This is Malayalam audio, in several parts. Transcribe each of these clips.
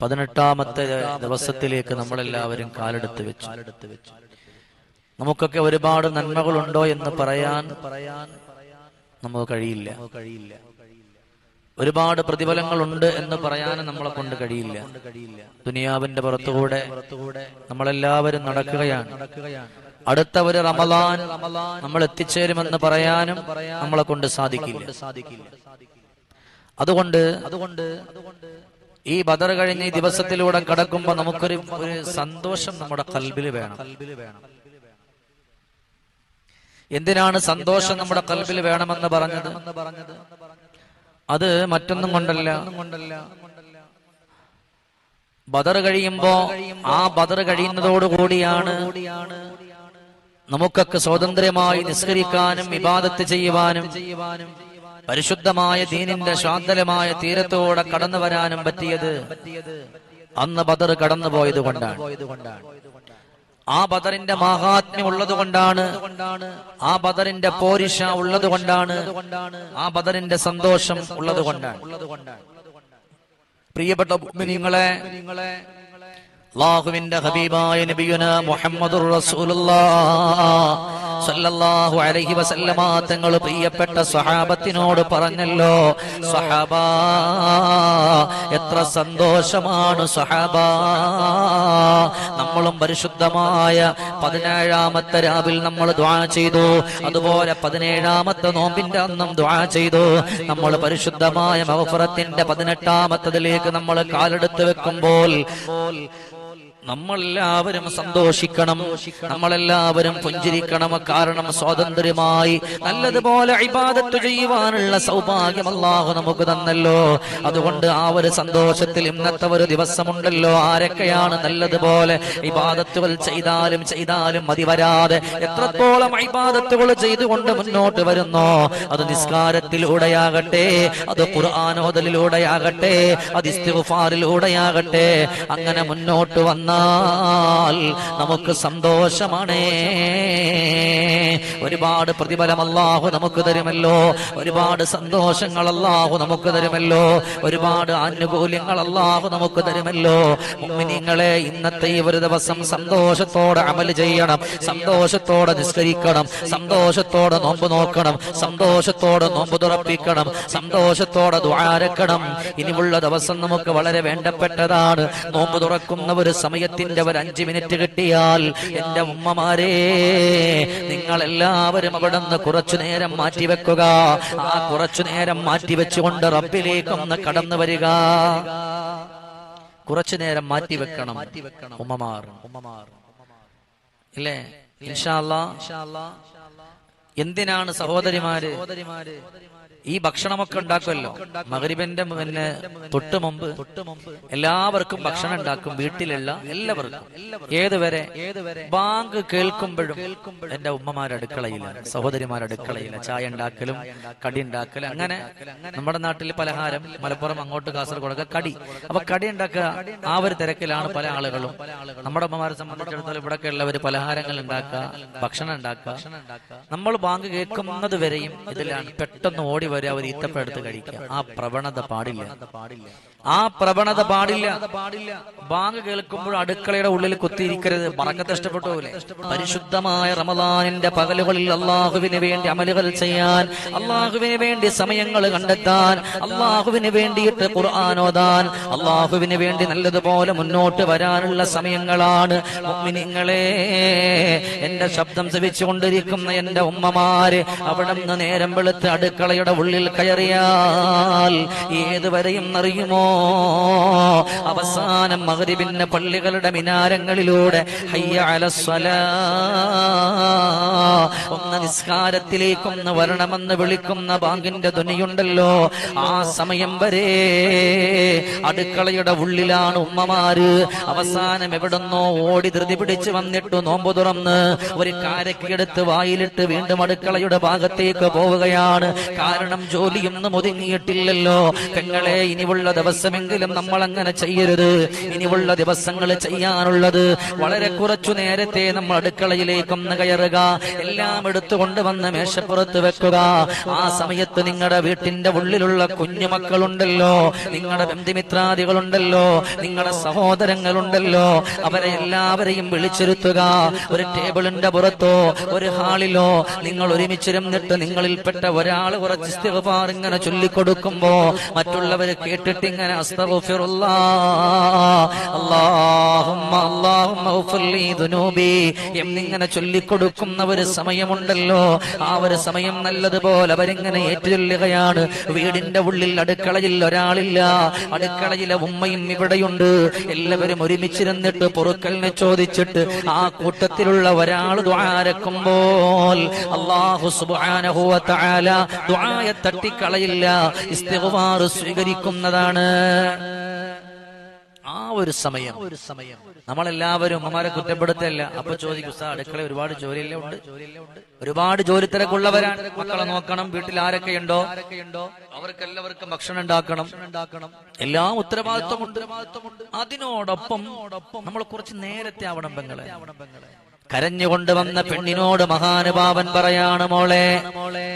പതിനെട്ടാമത്തെ ദിവസത്തിലേക്ക് നമ്മളെല്ലാവരും കാലെടുത്ത് വെച്ചു. നമുക്കൊക്കെ ഒരുപാട് നന്മകളുണ്ടോ എന്ന് പറയാൻ പറയാൻ നമുക്ക് കഴിയില്ല. കഴിയില്ല ഒരുപാട് പ്രതിഫലങ്ങളുണ്ട് എന്ന് പറയാൻ നമ്മളെ കൊണ്ട് കഴിയില്ല. ദുനിയാവിന്റെ പുറത്തുകൂടെ നമ്മളെല്ലാവരും നടക്കുകയാണ്. അടുത്ത ഒരു റമലാൻ നമ്മൾ എത്തിച്ചേരുമെന്ന് പറയാനും നമ്മളെ കൊണ്ട് സാധിക്കില്ല. അതുകൊണ്ട് അതുകൊണ്ട് ഈ ബദർ കഴിഞ്ഞ ഈ ദിവസത്തിലൂടെ കടക്കുമ്പോ നമുക്കൊരു ഒരു സന്തോഷം നമ്മുടെ കൽബിൽ വേണം. എന്തിനാണ് സന്തോഷം നമ്മുടെ കൽബിൽ വേണമെന്ന് പറഞ്ഞത്? അത് മറ്റൊന്നും കൊണ്ടല്ല. ബദർ കഴിയുമ്പോ ആ ബദർ കഴിയുന്നതോടുകൂടിയാണ് നമുക്കൊക്കെ സ്വാതന്ത്ര്യമായി നിസ്കരിക്കാനും വിവാദത്ത് ചെയ്യുവാനും പരിശുദ്ധമായ ദീനിന്റെ ശാന്തലമായ തീരത്തോടെ കടന്നു വരാനും പറ്റിയത് അന്ന് ബദർ കടന്നു പോയത് കൊണ്ടാണ്. ആ ബദറിന്റെ മാഹാത്മ്യം ഉള്ളത് കൊണ്ടാണ്. ആ ബദറിന്റെ പോരിഷ ഉള്ളത് കൊണ്ടാണ്. ആ ബദറിന്റെ സന്തോഷം ഉള്ളത് കൊണ്ടാണ്. പ്രിയപ്പെട്ട നിങ്ങളെ അള്ളാഹുവിന്റെ ഹബീബായ നബിയുന മുഹമ്മദുർ സല്ലല്ലാഹു അലൈഹി വസല്ലമ തങ്ങൾ പ്രിയപ്പെട്ട സ്വഹാബത്തിനോട് പറഞ്ഞല്ലോ സ്വഹാബ എത്ര സന്തോഷമാണ് സ്വഹാബ. നമ്മളും പരിശുദ്ധമായ പതിനേഴാമത്തെ രാവിൽ നമ്മൾ ദ്വാ ചെയ്തു. അതുപോലെ പതിനേഴാമത്തെ നോമ്പിന്റെ അന്നും ദ്വാ ചെയ്തു. നമ്മൾ പരിശുദ്ധമായ മഹഫറത്തിന്റെ പതിനെട്ടാമത്തതിലേക്ക് നമ്മൾ കാലെടുത്ത് വെക്കുമ്പോൾ നമ്മളെല്ലാവരും സന്തോഷിക്കണം. നമ്മളെല്ലാവരും പുഞ്ചിരിക്കണം. കാരണം സ്വാതന്ത്ര്യമായി നല്ലതുപോലെ ഇബാദത്ത് ചെയ്യുവാനുള്ള സൗഭാഗ്യം അള്ളാഹു നമുക്ക് തന്നല്ലോ. അതുകൊണ്ട് ആ ഒരു സന്തോഷത്തിൽ ഇന്നത്തെ ഒരു ദിവസമുണ്ടല്ലോ. ആരൊക്കെയാണ് നല്ലതുപോലെ ഇബാദത്തുകൾ ചെയ്താലും ചെയ്താലും മതി വരാതെ എത്രത്തോളം ഇബാദത്തുകൾ ചെയ്തുകൊണ്ട് മുന്നോട്ട് വരുന്നോ അത് നിസ്കാരത്തിലൂടെയാകട്ടെ അത് ഖുർആാനോദലിലൂടെയാകട്ടെ അത് ഇസ്തിഫാറിലൂടെയാകട്ടെ അങ്ങനെ മുന്നോട്ട് നമുക്ക് സന്തോഷമാണേ. ഒരുപാട് പ്രതിഫലം അല്ലാഹു നമുക്ക് തരുമല്ലോ. ഒരുപാട് സന്തോഷങ്ങൾ അല്ലാഹു നമുക്ക് തരുമല്ലോ. ഒരുപാട് ആനുകൂല്യങ്ങൾ അല്ലാഹു നമുക്ക് തരുമല്ലോ. നിങ്ങളെ ഇന്നത്തെ ഈ ഒരു ദിവസം സന്തോഷത്തോടെ അമൽ ചെയ്യണം. സന്തോഷത്തോടെ നിസ്കരിക്കണം. സന്തോഷത്തോടെ നോമ്പ് നോക്കണം. സന്തോഷത്തോടെ നോമ്പ് തുറപ്പിക്കണം. സന്തോഷത്തോടെ ദ്വാരക്കണം ഇനിയുള്ള ദിവസം നമുക്ക് വളരെ വേണ്ടപ്പെട്ടതാണ്. നോമ്പ് തുറക്കുന്ന ഒരു സമയത്തിന്റെ ഒരു അഞ്ചു മിനിറ്റ് കിട്ടിയാൽ എന്റെ ഉമ്മമാരെ നിങ്ങൾ എല്ലാവരും അവിടെ നിന്ന് കുറച്ചു നേരം മാറ്റിവെക്കുക ആ കുറച്ചു നേരം മാറ്റിവെച്ചുകൊണ്ട് റബ്ബിലേക്കൊന്ന് കടന്നു വരിക. കുറച്ചു നേരം മാറ്റി വെക്കണം ഉമ്മമാർ. ഉമ്മമാർ. ഇല്ലേ? ഇൻഷാല്ല എന്തിനാണ് സഹോദരിമാര് ഈ ഭക്ഷണമൊക്കെ ഉണ്ടാക്കുമല്ലോ. മകരിബന്റെ പിന്നെ തൊട്ട് മുമ്പ് എല്ലാവർക്കും ഭക്ഷണം ഉണ്ടാക്കും വീട്ടിലുള്ള എല്ലാവർക്കും. ഏതുവരെ? ബാങ്ക് കേൾക്കുമ്പോഴും എന്റെ ഉമ്മമാർ അടുക്കളയില്ല സഹോദരിമാർ അടുക്കളയില്ല ചായ ഉണ്ടാക്കലും കടി ഉണ്ടാക്കലും അങ്ങനെ നമ്മുടെ നാട്ടിൽ പലഹാരം മലപ്പുറം അങ്ങോട്ട് കാസർഗോഡൊക്കെ കടി. അപ്പൊ കടി ഉണ്ടാക്കുക ആ ഒരു തിരക്കിലാണ് പല ആളുകളും. നമ്മുടെ ഉമ്മമാരെ സംബന്ധിച്ചിടത്തോളം ഇവിടെയൊക്കെ ഉള്ളവർ പലഹാരങ്ങൾ ഉണ്ടാക്കുക ഭക്ഷണം ഉണ്ടാക്കുക. നമ്മൾ ബാങ്ക് കേൾക്കുന്നത് വരെയും ഇതിലാണ് പെട്ടെന്ന് ഓടി വരെ അവർ ഈത്തപ്പെടുത്ത് കഴിക്കുക. ആ പ്രവണത പാടില്ല. ആ പ്രവണത പാടില്ല. ബാങ്ക് കേൾക്കുമ്പോൾ അടുക്കളയുടെ ഉള്ളിൽ കുത്തിയിരിക്കരുത്. പറക്കത്ത് ഇഷ്ടപ്പെട്ടു പരിശുദ്ധമായ റമദാനിന്റെ പകലുകളിൽ അള്ളാഹുവിന് വേണ്ടി അമലുകൾ ചെയ്യാൻ അള്ളാഹുവിന് വേണ്ടി സമയങ്ങൾ കണ്ടെത്താൻ അള്ളാഹുവിന് വേണ്ടിയിട്ട് ഖുർആാനോദാൻ അള്ളാഹുവിന് വേണ്ടി നല്ലതുപോലെ മുന്നോട്ട് വരാനുള്ള സമയങ്ങളാണ് നിങ്ങളെ എന്റെ ശബ്ദം ശ്രവിച്ചുകൊണ്ടിരിക്കുന്ന എന്റെ ഉമ്മമാര് അവിടെ നിന്ന് നേരം വെളുത്ത് അടുക്കളയുടെ ഉള്ളിൽ കയറിയാൽ ഏതുവരെയും അറിയുമോ? അവസാനം മകരിവിന്റെ പള്ളികളുടെ മിനാരങ്ങളിലൂടെ ഒന്ന് നിസ്കാരത്തിലേക്കൊന്ന് വരണമെന്ന് വിളിക്കുന്ന ബാങ്കിന്റെ ധ്വനിയുണ്ടല്ലോ. ആ സമയം വരെ അടുക്കളയുടെ ഉള്ളിലാണ് ഉമ്മമാര്. അവസാനം എവിടുന്നോ ഓടി ധൃതി പിടിച്ച് വന്നിട്ട് നോമ്പ് തുറന്ന് ഒരു കാരക്കെടുത്ത് വായിലിട്ട് വീണ്ടും അടുക്കളയുടെ ഭാഗത്തേക്ക് പോവുകയാണ്. കാരണം ജോലിയൊന്നും ഒതുങ്ങിയിട്ടില്ലല്ലോ. പെങ്ങളെ ഇനിയുള്ള ദിവസമെങ്കിലും നമ്മൾ അങ്ങനെ ചെയ്യരുത്. ഇനിയുള്ള ദിവസങ്ങൾ ചെയ്യാനുള്ളത് വളരെ കുറച്ചു നേരത്തെ നമ്മൾ അടുക്കളയിലേക്ക് ഒന്ന് കയറുക. എല്ലാം എടുത്തുകൊണ്ട് വന്ന് മേശപ്പുറത്ത് വെക്കുക. ആ സമയത്ത് നിങ്ങളുടെ വീട്ടിന്റെ ഉള്ളിലുള്ള കുഞ്ഞുമക്കളുണ്ടല്ലോ നിങ്ങളുടെ ബന്ധുമിത്രാദികളുണ്ടല്ലോ നിങ്ങളുടെ സഹോദരങ്ങളുണ്ടല്ലോ അവരെ എല്ലാവരെയും വിളിച്ചിരുത്തുക. ഒരു ടേബിളിന്റെ പുറത്തോ ഒരു ഹാളിലോ നിങ്ങൾ ഒരുമിച്ചിരുന്നിട്ട് നിങ്ങളിൽപ്പെട്ട ഒരാൾ കുറച്ച് ഇങ്ങനെ ചൊല്ലിക്കൊടുക്കുമ്പോ മറ്റുള്ളവർ കേട്ടിട്ട് ഇങ്ങനെ ദുനൂബി. എന്നിങ്ങനെ ചൊല്ലിക്കൊടുക്കുന്ന ഒരു സമയമുണ്ടല്ലോ. ആ ഒരു സമയം നല്ലതുപോലെ അവരിങ്ങനെ ഏറ്റുചൊല്ലുകയാണ്. വീടിന്റെ ഉള്ളിൽ അടുക്കളയിൽ ഒരാളില്ല. അടുക്കളയിലെ ഉമ്മയും ഇവിടെയുണ്ട്. എല്ലാവരും ഒരുമിച്ചിരുന്നിട്ട് പൊറുക്കലിനെ ചോദിച്ചിട്ട് ആ കൂട്ടത്തിലുള്ള ഒരാൾ ദ്വാരക്കുമ്പോൾ അള്ളാഹു സുബ്ഹാനഹു വ തആല തട്ടിക്കളയില്ല. സ്വീകരിക്കുന്നതാണ്. ആ ഒരു സമയം. ഒരു സമയം. നമ്മളെല്ലാവരും അമ്മമാരെ കുറ്റപ്പെടുത്തല്ല. അപ്പൊ ചോദിക്കും സാർ അടുക്കള ഒരുപാട് ജോലിയല്ലേ ഉണ്ട്. ഒരുപാട് ജോലി തിരക്കുള്ളവരാണ് മക്കളെ നോക്കണം. വീട്ടിൽ ആരൊക്കെ ഉണ്ടോ? അവർക്കെല്ലാവർക്കും ഭക്ഷണം ഉണ്ടാക്കണം. എല്ലാ ഉത്തരവാദിത്വം ഉത്തരവാദിത്വമുണ്ട്. അതിനോടൊപ്പം നമ്മൾ കുറച്ച് നേരത്തെ ആവണം പെങ്ങളെ. കരഞ്ഞുകൊണ്ട് വന്ന പെണ്ണിനോട് മഹാനുഭാവൻ പറയാണ് മോളെ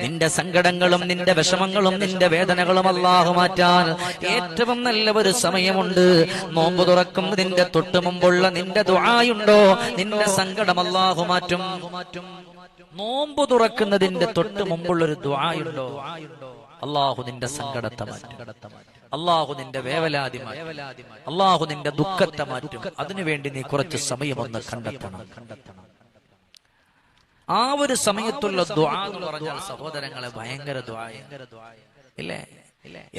നിന്റെ സങ്കടങ്ങളും നിന്റെ വിഷമങ്ങളും നിന്റെ വേദനകളും അല്ലാഹു മാറ്റാൻ ഏറ്റവും നല്ല ഒരു സമയമുണ്ട്. നോമ്പ് തുറക്കുന്നതിന്റെ തൊട്ട് മുമ്പുള്ള നിന്റെ ദുആയുണ്ടോ? നിന്റെ സങ്കടം അല്ലാഹു മാറ്റും. നോമ്പ് തുറക്കുന്നതിന്റെ തൊട്ട് മുമ്പുള്ള ഒരു ദുആയുണ്ടോ? അള്ളാഹു നിന്റെ സങ്കടത്തെ മാറ്റും. അള്ളാഹു നിന്റെ വേവലാതി അള്ളാഹു നിന്റെ ദുഃഖത്തെ മാറ്റും. അതിനുവേണ്ടി നീ കുറച്ച് സമയമൊന്ന് കണ്ടെത്തണം. കണ്ടെത്തണം ആ ഒരു സമയത്തുള്ള ദ്വാ എന്ന് പറഞ്ഞാൽ സഹോദരങ്ങളെ ഭയങ്കര ദ്വായ ഇല്ലേ?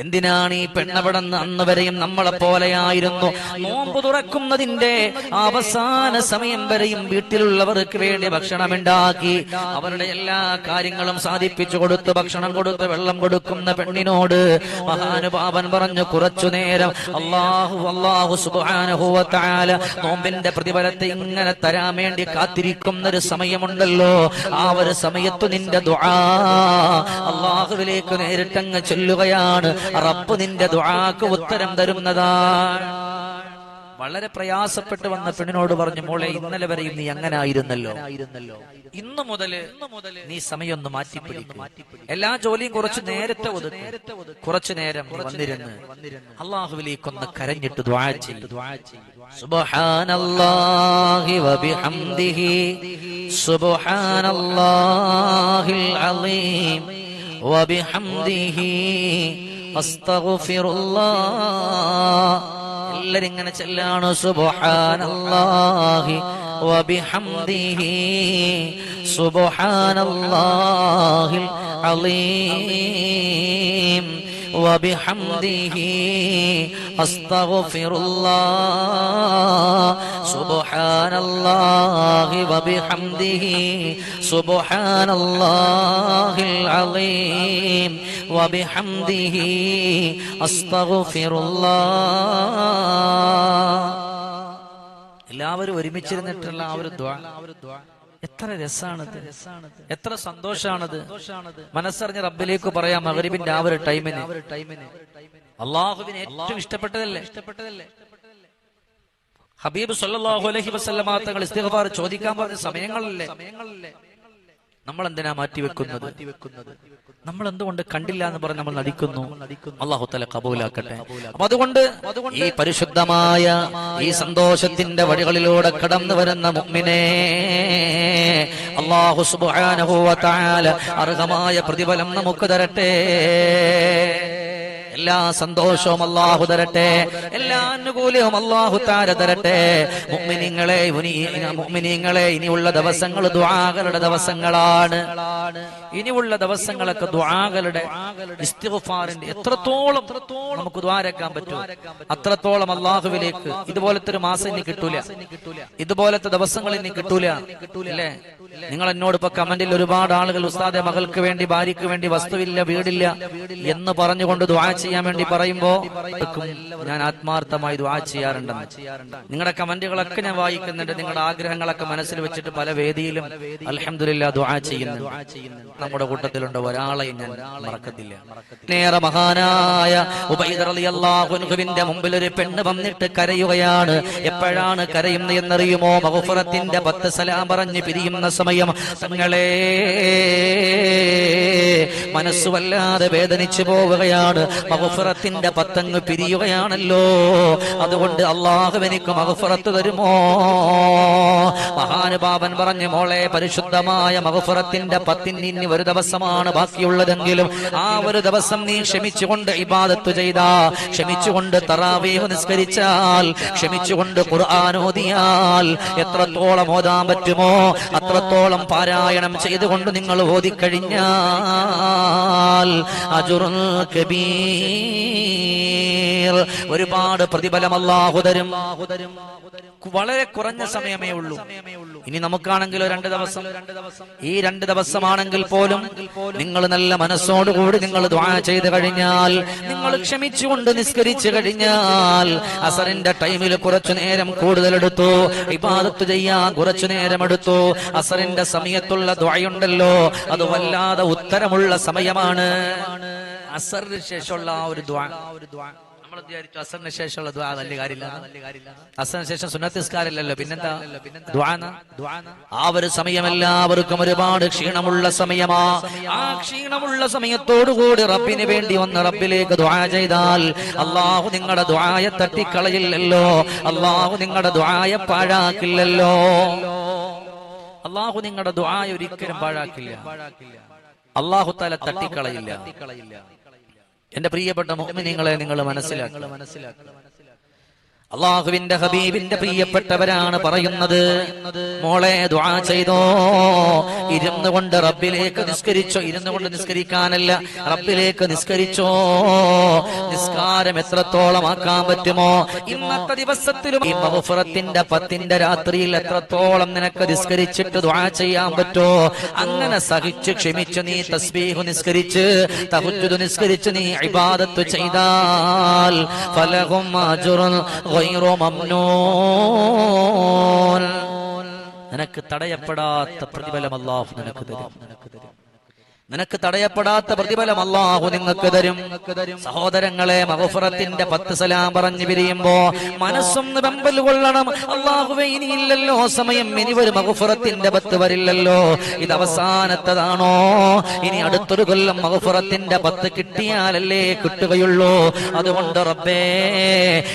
എന്തിനാണ് ഈ പെണ്ണവിടെ അന്ന് വരെയും നമ്മളെ പോലെയായിരുന്നു? നോമ്പ് തുറക്കുന്നതിന്റെ അവസാന സമയം വരെയും വീട്ടിലുള്ളവർക്ക് വേണ്ടി ഭക്ഷണം ഉണ്ടാക്കി അവരുടെ എല്ലാ കാര്യങ്ങളും സാധിപ്പിച്ചു കൊടുത്ത് ഭക്ഷണം കൊടുത്ത് വെള്ളം കൊടുക്കുന്ന പെണ്ണിനോട് മഹാനുഭാവൻ പറഞ്ഞു കുറച്ചു നേരം അള്ളാഹു അള്ളാഹു സുബാനുഭവത്താല നോമ്പിന്റെ പ്രതിഫലത്തെ ഇങ്ങനെ തരാൻ വേണ്ടി കാത്തിരിക്കുന്ന ഒരു സമയമുണ്ടല്ലോ. ആ ഒരു സമയത്ത് നിന്റെ ദുആ അള്ളാഹുവിലേക്ക് നേരിട്ടങ്ങ് ചൊല്ലുകയാണ്. റബ്ബ് നിന്റെ ദുആക്ക് ഉത്തരം തരുന്നതാണ്. വളരെ പ്രയാസപ്പെട്ട് വന്ന പെണ്ണിനോട് പറഞ്ഞു മോളെ ഇന്നലെ വരെയും നീ അങ്ങനെ ആയിരുന്നല്ലോ ഇന്ന് മുതൽ നീ സമയൊന്ന് മാറ്റി മാറ്റിപ്പിടിക്കും. എല്ലാ ജോലിയും കുറച്ച് നേരത്തെ ഒതുക്കും. കുറച്ചു നേരം വന്നിരുന്ന്. അള്ളാഹുവിലേക്കൊന്ന് കരഞ്ഞിട്ട് ദ്വാ ചെയ്യും. സുബ്ഹാനല്ലാഹി വബിഹംദിഹി സുബ്ഹാനല്ലാഹിൽ അലീം വബിഹംദിഹി അസ്തഗ്ഫിറുല്ലാഹ് എല്ലാരും ഇങ്ങനെ ചെല്ലാണ് സുബ്ഹാനല്ലാഹി വബിഹംദിഹി. സുബ്ഹാനല്ലാഹിൽ അലീം. وبحمده أستغفر الله سبحان الله وبحمده سبحان الله العظيم وبحمده أستغفر الله എല്ലാവരും ഒരുമിച്ചിരുന്നിട്ടുള്ള ആ ഒരു ദ്വാ എത്ര രസാണത്. എത്ര സന്തോഷാണത്. മനസ്സറിഞ്ഞ റബ്ബിലേക്ക് പറയാം മകരിബിന്റെ ആ ഒരു ടൈമിന്. അള്ളാഹുവിന് ഏറ്റവും ഇഷ്ടപ്പെട്ടതല്ലേ? ഇഷ്ടപ്പെട്ടതല്ലേ? ഹബീബ് സല്ലാഹു അലൈഹി വസല്ലമ തങ്ങൾ ഇസ്തിഗ്ഫാർ ചോദിക്കാൻ പറഞ്ഞ സമയങ്ങളല്ലേ? സമയങ്ങളല്ലേ? നമ്മൾ എന്തിനാ മാറ്റി വെക്കുന്നത് നമ്മൾ എന്തുകൊണ്ട് കണ്ടില്ല എന്ന് പറഞ്ഞ് നമ്മൾ നടിക്കുന്നു? അള്ളാഹു തല കബൂലാക്കട്ടെ. അപ്പൊ അതുകൊണ്ട് ഈ പരിശുദ്ധമായ ഈ സന്തോഷത്തിന്റെ വഴികളിലൂടെ കടന്നു വരുന്ന മുമ്മിനെ അള്ളാഹു തആല അർഹമായ പ്രതിഫലം നമുക്ക് തരട്ടെ. എല്ലാ സന്തോഷവും അള്ളാഹു തരട്ടെ. എല്ലാ അനുകൂലവും അള്ളാഹു താര തരട്ടെ. മുഗ്മിനിങ്ങളെ മുഅ്മിനീങ്ങളെ ഇനിയുള്ള ദിവസങ്ങൾ ദ്വാകളുടെ ദിവസങ്ങളാണ്. ഇനിയുള്ള ദിവസങ്ങളൊക്കെ ദ്വാകളുടെ എത്രത്തോളം നമുക്ക് ദ്വാരക്കാൻ പറ്റും. അത്രത്തോളം അള്ളാഹുവിലേക്ക് ഇതുപോലത്തെ ഒരു മാസം ഇനി കിട്ടൂല. ഇതുപോലത്തെ ദിവസങ്ങൾ ഇനി കിട്ടൂല. അല്ലേ? നിങ്ങൾ എന്നോട് ഇപ്പൊ കമന്റിൽ ഒരുപാട് ആളുകൾ ഉസ്താദെ മകൾക്ക് വേണ്ടി ഭാര്യയ്ക്ക് വേണ്ടി വസ്തുവില്ല വീടില്ല എന്ന് പറഞ്ഞുകൊണ്ട് ദ്വാ ചെയ്യാൻ വേണ്ടി പറയുമ്പോ ഞാൻ ആത്മാർത്ഥമായി ദ്വാ ചെയ്യാറുണ്ടെന്ന്. നിങ്ങളുടെ കമന്റുകളൊക്കെ ഞാൻ വായിക്കുന്നുണ്ട്. നിങ്ങളുടെ ആഗ്രഹങ്ങളൊക്കെ മനസ്സിൽ വെച്ചിട്ട് പല വേദിയിലും അലഹമില്ല ദ്വാ ചെയ്യുന്നു നമ്മുടെ കൂട്ടത്തിലുണ്ട് ഒരാളെയും ഞാൻ മറക്കത്തില്ല. നേരെ മഹാനായ അൻഹുവിന്റെ മുമ്പിൽ ഒരു പെണ്ണ് വന്നിട്ട് കരയുകയാണ്. എപ്പോഴാണ് കരയുന്നത് എന്നറിയുമോ? മഹഫുറത്തിന്റെ പത്ത് സലാം പറഞ്ഞ് പിരിയുന്ന സമയം തങ്ങളെ മനസ്സ് വല്ലാതെ വേദനിച്ചു പോവുകയാണ്. മഹഫുറത്തിന്റെ പത്തങ്ങ് പിരിയുകയാണല്ലോ. അതുകൊണ്ട് അള്ളാഹു എനിക്ക് മഹഫുറത്ത് തരുമോ? മഹാനുഭാവൻ പറഞ്ഞു മോളെ പരിശുദ്ധമായ മഹഫുറത്തിന്റെ പത്തിന് ഇനി ഒരു ദിവസമാണ് ബാക്കിയുള്ളതെങ്കിലും ആ ഒരു ദിവസം നീ ക്ഷമിച്ചുകൊണ്ട് ഇബാദത്ത് ചെയ്താ. ക്ഷമിച്ചുകൊണ്ട് തറാവീഹ് നിസ്കരിച്ചാൽ ക്ഷമിച്ചുകൊണ്ട് ഖുർആൻ ഓതിയാൽ എത്രത്തോളം ഓതാൻ പറ്റുമോ? അത്രത്തോളം പാരായണം ചെയ്തുകൊണ്ട് നിങ്ങൾ ഓതിക്കഴിഞ്ഞാൽ അജുറുൽ കബീർ ഒരുപാട് പ്രതിഫലം അല്ലാഹു തരും. വളരെ കുറഞ്ഞ സമയമേ ഉള്ളൂ. ഇനി നമുക്കാണെങ്കിൽ രണ്ട് ദിവസം. ഈ രണ്ട് ദിവസമാണെങ്കിൽ പോലും നിങ്ങൾ നല്ല മനസ്സോടുകൂടി നിങ്ങൾ ദ്വാ ചെയ്ത് കഴിഞ്ഞാൽ നിങ്ങൾ ക്ഷമിച്ചുകൊണ്ട് നിസ്കരിച്ചു കഴിഞ്ഞാൽ അസറിന്റെ ടൈമിൽ കുറച്ചു നേരം കൂടുതൽ എടുത്തു ഇബാദത്ത് ചെയ്യാൻ കുറച്ചു നേരം എടുത്തു. അസറിന്റെ സമയത്തുള്ള ദ്വായുണ്ടല്ലോ അത് വല്ലാതെ ഉത്തരമുള്ള സമയമാണ്. അസറിന് ശേഷമുള്ള ആ ഒരു ദ്വാ. നമ്മൾ വിചാരിച്ചു? അസറിന് ശേഷമുള്ള ദ്വാ വലിയ കാര്യമില്ല അസറിന് ശേഷം സുനത്തിസ്കാരല്ലോ പിന്നെന്താ? ആ ഒരു സമയം എല്ലാവർക്കും ഒരുപാട് ക്ഷീണമുള്ള സമയമാ. ആ ക്ഷീണമുള്ള സമയത്തോടുകൂടി റബ്ബിന് വേണ്ടി വന്ന് റബ്ബിലേക്ക് ദ്വാ ചെയ്താൽ അള്ളാഹു നിങ്ങളുടെ ദ്വായ തട്ടിക്കളയില്ലല്ലോ. അള്ളാഹു നിങ്ങളുടെ ദ്വായ പാഴാക്കില്ലല്ലോ. അള്ളാഹു നിങ്ങളുടെ ദ്വായ ഒരിക്കലും പാഴാക്കില്ല. അള്ളാഹു തല തട്ടിക്കളയില്ല. എന്റെ പ്രിയപ്പെട്ട മുഅ്മിനീങ്ങളെ നിങ്ങൾ മനസ്സിലാക്കുക. അള്ളാഹുവിന്റെ ഹബീബിന്റെ പ്രിയപ്പെട്ടവരാണ് പറയുന്നത്. മോളെ ദ്വാ ചെയ്തോ. ഇരുന്നു കൊണ്ട് റബ്ബിലേക്ക് നിസ്കരിച്ചോ. ഇരുന്നു കൊണ്ട് നിസ്കരിക്കാനല്ല റബ്ബിലേക്ക് നിസ്കരിച്ചോ. നിസ്കാരം എത്രത്തോളം ആക്കാൻ പറ്റുമോ? ഇന്നത്തെ ദിവസത്തിലും ഈ പത്തിന്റെ രാത്രിയിൽ എത്രത്തോളം നിനക്ക് നിസ്കരിച്ചിട്ട് ദ്വാ ചെയ്യാൻ പറ്റോ? അങ്ങനെ സഹിച്ച് ക്ഷമിച്ച് നീ തസ്ബീഹ് നിസ്കരിച്ച് തഹജ്ജുദ് നിസ്കരിച്ച് നീ ഇബാദത്ത് ചെയ്താൽ അജ്റുൻ ممنون നിനക്ക് തടയപ്പെടാത്ത പ്രതിഫലം അല്ലാഹു നിനക്ക് തരും. നിനക്ക് തടയപ്പെടാത്ത പ്രതിഫലം അള്ളാഹു നിങ്ങൾക്ക് തരും. സഹോദരങ്ങളെ മഹഫുറത്തിന്റെ പത്ത് സലാം പറഞ്ഞു പിരിയുമ്പോ മനസ്സൊന്ന് വെമ്പൽ കൊള്ളണം. അള്ളാഹുവെ ഇനിയില്ലല്ലോ. സമയം ഇനി ഒരു മഹഫുറത്തിന്റെ പത്ത് വരില്ലല്ലോ. ഇത് അവസാനത്തതാണോ? ഇനി അടുത്തൊരു കൊല്ലം മഹഫുറത്തിന്റെ പത്ത് കിട്ടിയാലല്ലേ കിട്ടുകയുള്ളൂ. അതുകൊണ്ട് റബ്ബേ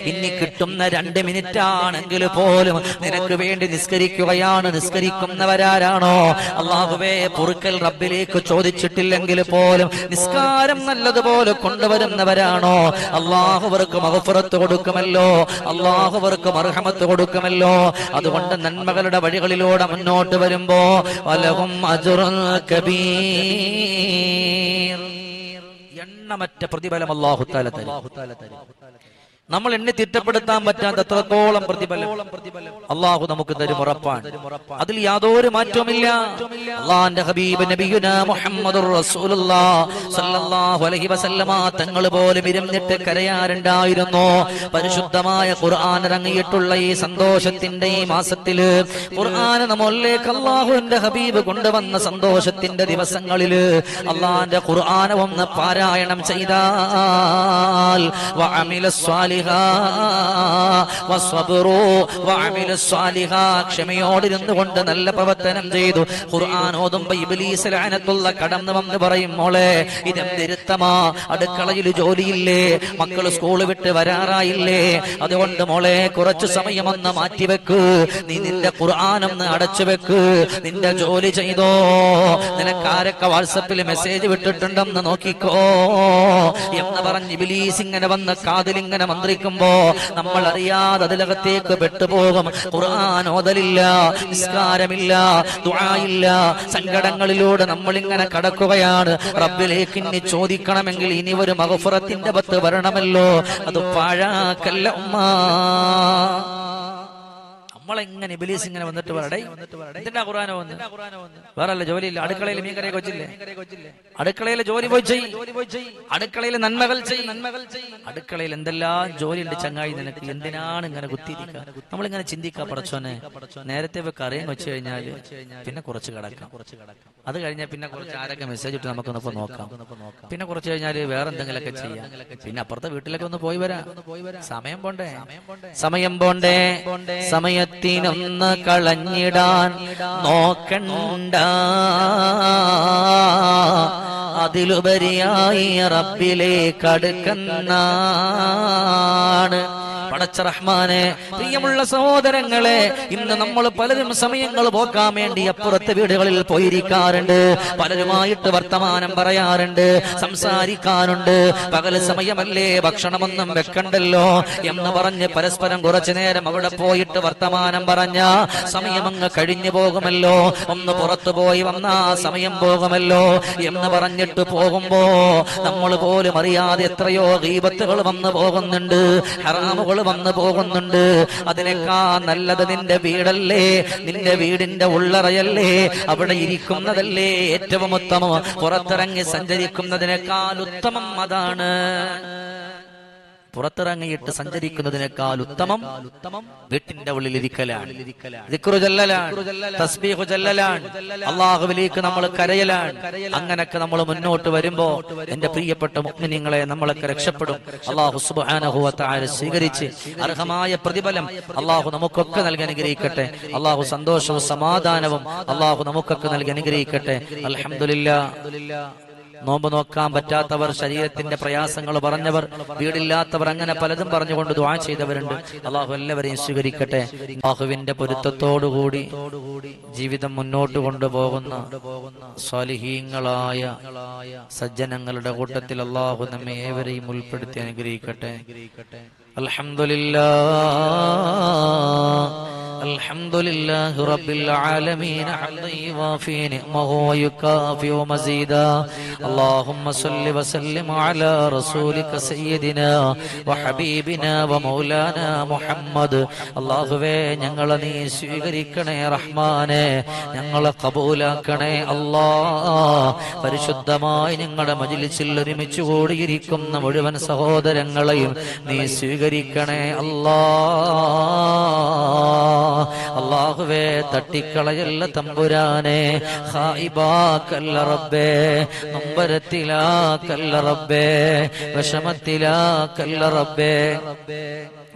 ഇനി കിട്ടുന്ന രണ്ട് മിനിറ്റ് ആണെങ്കിൽ പോലും നിനക്ക് വേണ്ടി നിസ്കരിക്കുകയാണ്. നിസ്കരിക്കുന്നവരാരാണോ? അള്ളാഹുവേ പൊറുക്കൽ റബ്ബിലേക്ക് ചോദിച്ചിട്ടില്ലെങ്കിൽ പോലും നിസ്കാരം നല്ലതുപോലെ കൊണ്ടുവരുന്നവരാണോ? അള്ളാഹുവർക്ക് മഹഫുറത്ത് കൊടുക്കുമല്ലോ? അള്ളാഹുവർക്ക് മർഹമത്ത് കൊടുക്കുമല്ലോ? അതുകൊണ്ട് നന്മകളുടെ വഴികളിലൂടെ മുന്നോട്ട് വരുമ്പോ വലവും അജുറുൽ കബീർ. എണ്ണമറ്റ പ്രതിഫലം അള്ളാഹുത്താലും താല തരും. നമ്മൾ എണ്ണി തിട്ടപ്പെടുത്താൻ പറ്റാത്ത എത്രത്തോളം പ്രതിഫലം? അള്ളാഹു നമുക്ക് തരും ഉറപ്പാണ്. അതിൽ യാതൊരു മാറ്റവുമില്ല. അള്ളാന്റെ ഹബീബ് നബിയുന മുഹമ്മദ് തങ്ങൾ പോലും ഇരുന്നിട്ട് കരയാറുണ്ടായിരുന്നു. പരിശുദ്ധമായ ഖുർആൻ ഇറങ്ങിയിട്ടുള്ള ഈ സന്തോഷത്തിന്റെ ഈ മാസത്തിൽ ഖുർആൻ നമ്മളിലേക്ക് അള്ളാഹുവിന്റെ ഹബീബ് കൊണ്ടുവന്ന സന്തോഷത്തിന്റെ ദിവസങ്ങളിൽ അള്ളാന്റെ ഒന്ന് പാരായണം ചെയ്താൽ സ്വാലിഹാ. ക്ഷമയോടിരുന്നു കൊണ്ട് നല്ല പ്രവർത്തനം ചെയ്തു. ഖുർആൻ ഇബ്ലീസ് കടന്നു വന്ന് പറയും മോളെ ഇതെന്തിരുത്തമാ അടുക്കളയിൽ ജോലിയില്ലേ? മക്കൾ സ്കൂൾ വിട്ട് വരാറായില്ലേ? അതുകൊണ്ട് മോളെ കുറച്ചു സമയം ഒന്ന് മാറ്റിവെക്ക്. നീ നിന്റെ ഖുർആാനൊന്ന് അടച്ചു വെക്ക് നിന്റെ ജോലി ചെയ്തോ? നിനക്കാരൊക്കെ വാട്സപ്പിൽ മെസ്സേജ് വിട്ടിട്ടുണ്ടെന്ന് നോക്കിക്കോ. എന്ന് പറഞ്ഞ് ഇബിലീസ് ഇങ്ങനെ വന്ന് കാതിലിങ്ങനെ മന്ത്രിക്കുമ്പോ നമ്മൾ അറിയാതെ അതിലകത്തേക്ക് പെട്ടുപോകും. ഖുർആൻ നിസ്കാരമില്ല ദുആയില്ല. സങ്കടങ്ങളിലൂടെ നമ്മൾ ഇങ്ങനെ കടക്കുകയാണ്. റബ്ബിലേക്ക് ഇനി ചോദിക്കണമെങ്കിൽ ഇനി ഒരു മഹഫുറത്തിന്റെ പത്ത് വരണമല്ലോ. അത് പാഴാക്കല്ല ഉമ്മ. നമ്മളെങ്ങനെ ഇബിലീസ് ഇങ്ങനെ വന്നിട്ട് പറയടേ? എന്തിനാ ഖുർആന വന്ന്. വേറല്ല ജോലിയില്ല. അടുക്കളയിൽ മീൻ കറിയൊക്കെ വെച്ചില്ലേ അടുക്കളയിൽ ജോലി പോയി ചെയ്യും അടുക്കളയിൽ നന്മകൾ ചെയ്യും നന്മകൾ ചെയ്യും അടുക്കളയിൽ എന്തെല്ലാം ജോലിയുണ്ട് ചങ്ങായി നിനക്ക്? എന്തിനാണ് ഇങ്ങനെ കുത്തിയിരിക്കുക നമ്മളിങ്ങനെ ചിന്തിക്കാ പടച്ചോനെ നേരത്തെ ഇപ്പൊ കറിയും വെച്ച് കഴിഞ്ഞാൽ പിന്നെ കുറച്ച് കിടക്കാം. അത് കഴിഞ്ഞാൽ പിന്നെ കുറച്ച് ആരൊക്കെ മെസ്സേജ് ഇട്ട് നമുക്കൊന്നിപ്പോ നോക്കാം. പിന്നെ കുറച്ച് കഴിഞ്ഞാൽ വേറെ എന്തെങ്കിലുമൊക്കെ ചെയ്യാം. പിന്നെ അപ്പുറത്തെ വീട്ടിലൊക്കെ ഒന്ന് പോയി വരാം. സമയം പോണ്ടേ? സമയം പോണ്ടേ? സമയത്തിനൊന്ന് കളഞ്ഞിടാൻ നോക്കണ്ട. അതിലുപരിയായി റബ്ബിലേക്ക് അടുക്കുന്നാണ് പടച്ച റഹ്മാനെ പ്രിയമുള്ള സഹോദരങ്ങളെ ഇന്ന് നമ്മൾ പലരും സമയങ്ങൾ പോക്കാൻ വേണ്ടി അപ്പുറത്തെ വീടുകളിൽ പോയിരിക്കാറുണ്ട്. പലരുമായിട്ട് വർത്തമാനം പറയാറുണ്ട് സംസാരിക്കാറുണ്ട്. പകൽ സമയമല്ലേ ഭക്ഷണമൊന്നും വെക്കണ്ടല്ലോ എന്ന് പറഞ്ഞ് പരസ്പരം കുറച്ചു നേരം അവിടെ പോയിട്ട് വർത്തമാനം പറഞ്ഞ സമയം അങ്ങ് കഴിഞ്ഞു പോകുമല്ലോ. ഒന്ന് പുറത്തു പോയി വന്നാ സമയം പോകുമല്ലോ എന്ന് പറഞ്ഞിട്ട് പോകുമ്പോ നമ്മൾ പോലും അറിയാതെ എത്രയോ ഗീപത്തുകൾ വന്നു പോകുന്നുണ്ട്. ഹറാമുകൾ വന്നു പോകുന്നുണ്ട്. അതിനേക്കാ നല്ലത് നിന്റെ വീടല്ലേ? നിന്റെ വീടിന്റെ ഉള്ളറയല്ലേ? അവിടെ ഇരിക്കുന്നതല്ലേ ഏറ്റവും ഉത്തമം? പുറത്തിറങ്ങി സഞ്ചരിക്കുന്നതിനേക്കാൾ ഉത്തമം അതാണ്. പുറത്തിറങ്ങിയിട്ട് സഞ്ചരിക്കുന്നതിനേക്കാൾ ഉത്തമം വീട്ടിന്റെ ചൊല്ലലാണ്, അള്ളാഹുവിലേക്ക് നമ്മൾ കരയലാണ്. അങ്ങനൊക്കെ നമ്മൾ മുന്നോട്ട് വരുമ്പോ എന്റെ പ്രിയപ്പെട്ട മുഗ്നിങ്ങളെ നമ്മളൊക്കെ രക്ഷപ്പെടും. അള്ളാഹു സുബ്ഹാനഹു വ സ്വീകരിച്ച് അർഹമായ പ്രതിഫലം അള്ളാഹു നമുക്കൊക്കെ നൽകി അനുഗ്രഹിക്കട്ടെ അള്ളാഹു സന്തോഷവും സമാധാനവും അള്ളാഹു നമുക്കൊക്കെ നൽകി അനുഗ്രഹിക്കട്ടെ. അൽഹംദുലില്ലാ. നോമ്പ് നോക്കാൻ പറ്റാത്തവർ ശരീരത്തിന്റെ പ്രയാസങ്ങൾ പറഞ്ഞവർ വീടില്ലാത്തവർ അങ്ങനെ പലതും പറഞ്ഞുകൊണ്ട് ദ്വാ ചെയ്തവരുണ്ട്. അള്ളാഹു എല്ലാവരെയും സ്വീകരിക്കട്ടെ. അള്ളാഹുവിന്റെ പൊരുത്തത്തോടുകൂടി ജീവിതം മുന്നോട്ട് കൊണ്ടുപോകുന്ന സ്വാലിഹീങ്ങളായ സജ്ജനങ്ങളുടെ കൂട്ടത്തിൽ അള്ളാഹു നമ്മെ ഏവരെയും ഉൾപ്പെടുത്തി അനുഗ്രഹിക്കട്ടെ. അൽഹംദുലില്ലാ الحمد لله رب العالمين حمدا يوافي نعمه ويكافئ مزيدا اللهم صل وسلم على رسولك سيدنا وحبيبنا ومولانا محمد അള്ളാഹുവേ ഞങ്ങളെ നീ സ്വീകരിക്കണേ റഹ്മാനെ ഞങ്ങളെ കബൂലാക്കണേ അല്ലാ പരിശുദ്ധമായി ഞങ്ങളുടെ മജിലിസിൽ ഒരുമിച്ച് കൂടിയിരിക്കുന്ന മുഴുവൻ സഹോദരങ്ങളെയും നീ സ്വീകരിക്കണേ അല്ലാ അള്ളാഹുവേ തട്ടിക്കളയല്ല തമ്പുരാനെ. ഹായിബാക്കല്ല റബ്ബേ നൊമ്പരത്തിലാക്കല്ല റബ്ബേ വിഷമത്തിലാക്കല്ല റബ്ബേ.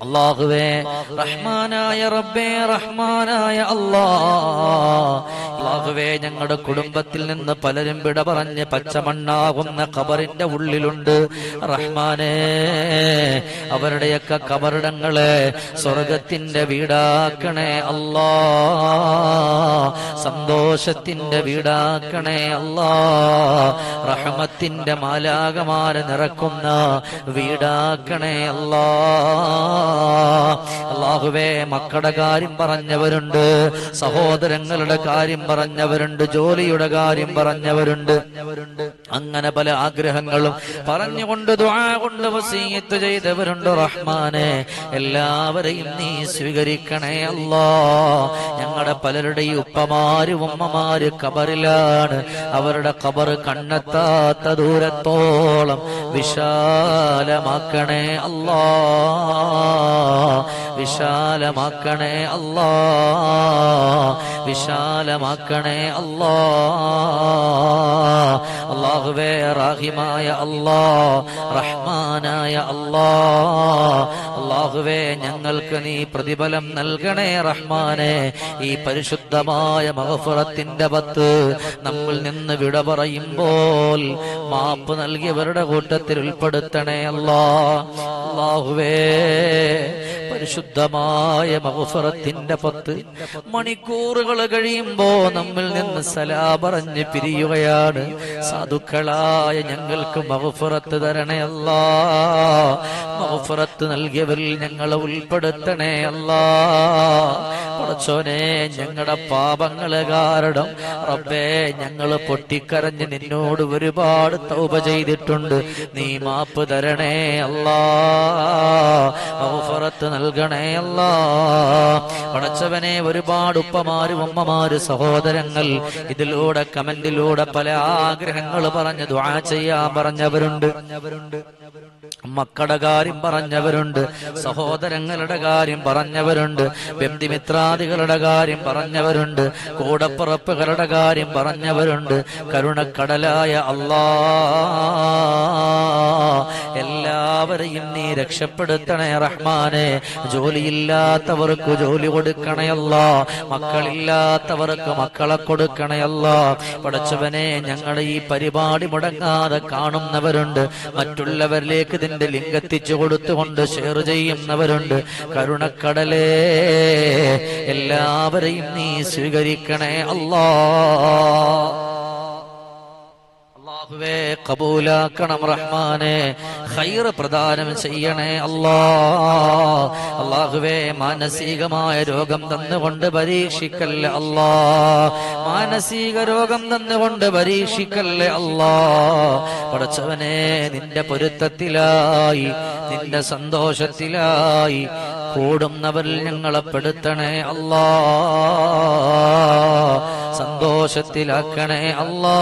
അള്ളാഹുവേ റഹ്മാനായ റബ്ബേ റഹ്മാനായ അള്ളാഹുവേ ഞങ്ങളുടെ കുടുംബത്തിൽ നിന്ന് പലരും വിട പറഞ്ഞ് പച്ചമണ്ണാകുന്ന കബറിന്റെ ഉള്ളിലുണ്ട്. റഹ്മാനേ അവരുടെയൊക്കെ കബറിടങ്ങളെ സ്വർഗത്തിന്റെ വീടാക്കണേ അല്ലാ. സന്തോഷത്തിന്റെ വീടാക്കണേ അല്ലാ. റഹ്മത്തിന്റെ മാലാകമാരെ നിറക്കുന്ന വീടാക്കണേ അല്ലാ. അള്ളാഹുവേ മക്കളുടെ കാര്യം പറഞ്ഞവരുണ്ട് സഹോദരങ്ങളുടെ കാര്യം പറഞ്ഞവരുണ്ട് ജോലിയുടെ കാര്യം പറഞ്ഞവരുണ്ട്. അങ്ങനെ പല ആഗ്രഹങ്ങളും പറഞ്ഞുകൊണ്ട് കൊണ്ട് വസീയത്ത് ചെയ്തവരുണ്ട് റഹ്മാനെ. എല്ലാവരെയും നീ സ്വീകരിക്കണേ അല്ലാ. ഞങ്ങളുടെ പലരുടെയും ഉപ്പമാര് ഉമ്മമാര് കബറിലാണ് അവരുടെ കബർ കണ്ണെത്താത്ത ദൂരത്തോളം വിശാലമാക്കണേ അല്ലാ. വിശാലമാക്കണേ അല്ലാ. വിശാലമാക്കണേ അല്ലാ. അള്ളാഹുവേ റാഹിമായ അല്ലാ. റഹ്മാനായ അല്ലാ. അള്ളാഹുവേ ഞങ്ങൾക്ക് നീ പ്രതിഫലം നൽകണേ റഹ്മാനെ. ഈ പരിശുദ്ധമായ മഹഫുറത്തിന്റെ പത്ത് നമ്മൾ നിന്ന് വിട പറയുമ്പോൾ മാപ്പ് നൽകിയവരുടെ കൂട്ടത്തിൽ ഉൾപ്പെടുത്തണേ അല്ലാ. അള്ളാഹുവേ പരിശുദ്ധമായ മഹഫറത്തിന്റെ പത്ത് മണിക്കൂറുകൾ കഴിയുമ്പോ നമ്മിൽ നിന്ന് സലാ പറഞ്ഞ് പിരിയുകയാണ്. സാധുക്കളായ ഞങ്ങൾക്ക് മഹഫറത്ത് തരണേ അല്ലാ. മഹഫറത്ത് നൽകിയവരിൽ ഞങ്ങളെ ഉൾപ്പെടുത്തണേ അല്ലാ. പടച്ചോനെ ഞങ്ങളുടെ പാപങ്ങൾ കാരണം റബ്ബേ ഞങ്ങൾ പൊട്ടിക്കരഞ്ഞ് നിന്നോട് ഒരുപാട് തൗപ ചെയ്തിട്ടുണ്ട്. നീ മാപ്പ് തരണേ അല്ലാ. മഹഫറത്ത് നൽകണേ അല്ലാ. പടച്ചവനെ ഒരുപാട് ഉപ്പമാര് ഉമ്മമാര് സഹോദരങ്ങൾ ഇതിലൂടെ കമന്റിലൂടെ പല ആഗ്രഹങ്ങൾ പറഞ്ഞ് ദ്വാ ചെയ്യാൻ പറഞ്ഞവരുണ്ട്. മക്കളുടെ കാര്യം പറഞ്ഞവരുണ്ട്. സഹോദരങ്ങളുടെ കാര്യം പറഞ്ഞവരുണ്ട്. ബന്ധുമിത്രാദികളുടെ കാര്യം പറഞ്ഞവരുണ്ട്. കൂടപ്പുറപ്പുകളുടെ കാര്യം പറഞ്ഞവരുണ്ട്. കരുണക്കടലായ അല്ലാ എല്ലാവരെയും നീ രക്ഷപ്പെടുത്തണേ റഹ്മാനെ. ജോലിയില്ലാത്തവർക്ക് ജോലി കൊടുക്കണയല്ല മക്കളില്ലാത്തവർക്ക് മക്കളെ കൊടുക്കണയല്ല പഠിച്ചവനെ ഞങ്ങളുടെ ഈ പരിപാടി മുടങ്ങാതെ കാണുന്നവരുണ്ട്. മറ്റുള്ളവരിലേക്ക് ഇതിന്റെ ലിംഗത്തിച്ചു കൊടുത്തുകൊണ്ട് ഷെയർ ചെയ്യുന്നവരുണ്ട്. കരുണക്കടലേ എല്ലാവരെയും നീ സ്വീകരിക്കണേ അല്ലാ. അള്ളാഹുവേ കബൂലാക്കണം റഹ്മാനെ. ഖൈർ പ്രദാനം ചെയ്യണേ അല്ലാ. അള്ളാഹുവേ മാനസികമായ രോഗം തന്നുകൊണ്ട് പരീക്ഷിക്കല്ലേ അല്ലാ. മാനസിക രോഗം തന്നുകൊണ്ട് പരീക്ഷിക്കല്ലേ അല്ലാ. പടച്ചവനെ നിന്റെ പൊരുത്തത്തിലായി നിന്റെ സന്തോഷത്തിലായി കൂടുന്നവരിൽ ഞങ്ങളെ പെടുത്തണേ അല്ലാ. സന്തോഷത്തിലാക്കണേ അല്ലാ.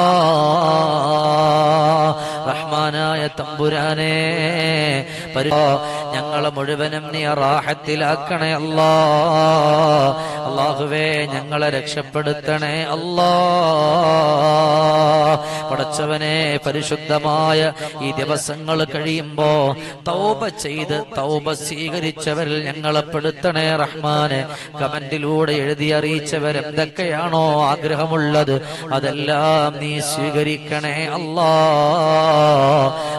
റഹ്മാനായ തമ്പുരാനെ ഞങ്ങളെ മുഴുവനും നീ റാഹത്തിലാക്കണേ അല്ലാ. അള്ളാഹുവേ ഞങ്ങളെ രക്ഷപ്പെടുത്തണേ അല്ലാ. പടച്ചവനെ പരിശുദ്ധമായ ഈ ദിവസങ്ങൾ കഴിയുമ്പോ തൗബ ചെയ്ത് തൗബ സ്വീകരിച്ചവരിൽ ഞങ്ങളെ പെടുത്തണേ റഹ്മാനെ. കമന്റിലൂടെ എഴുതി അറിയിച്ചവർ എന്തൊക്കെയാണോ ആഗ്രഹമുള്ളത് അതെല്ലാം നീ സ്വീകരിക്കണേ അല്ലാ.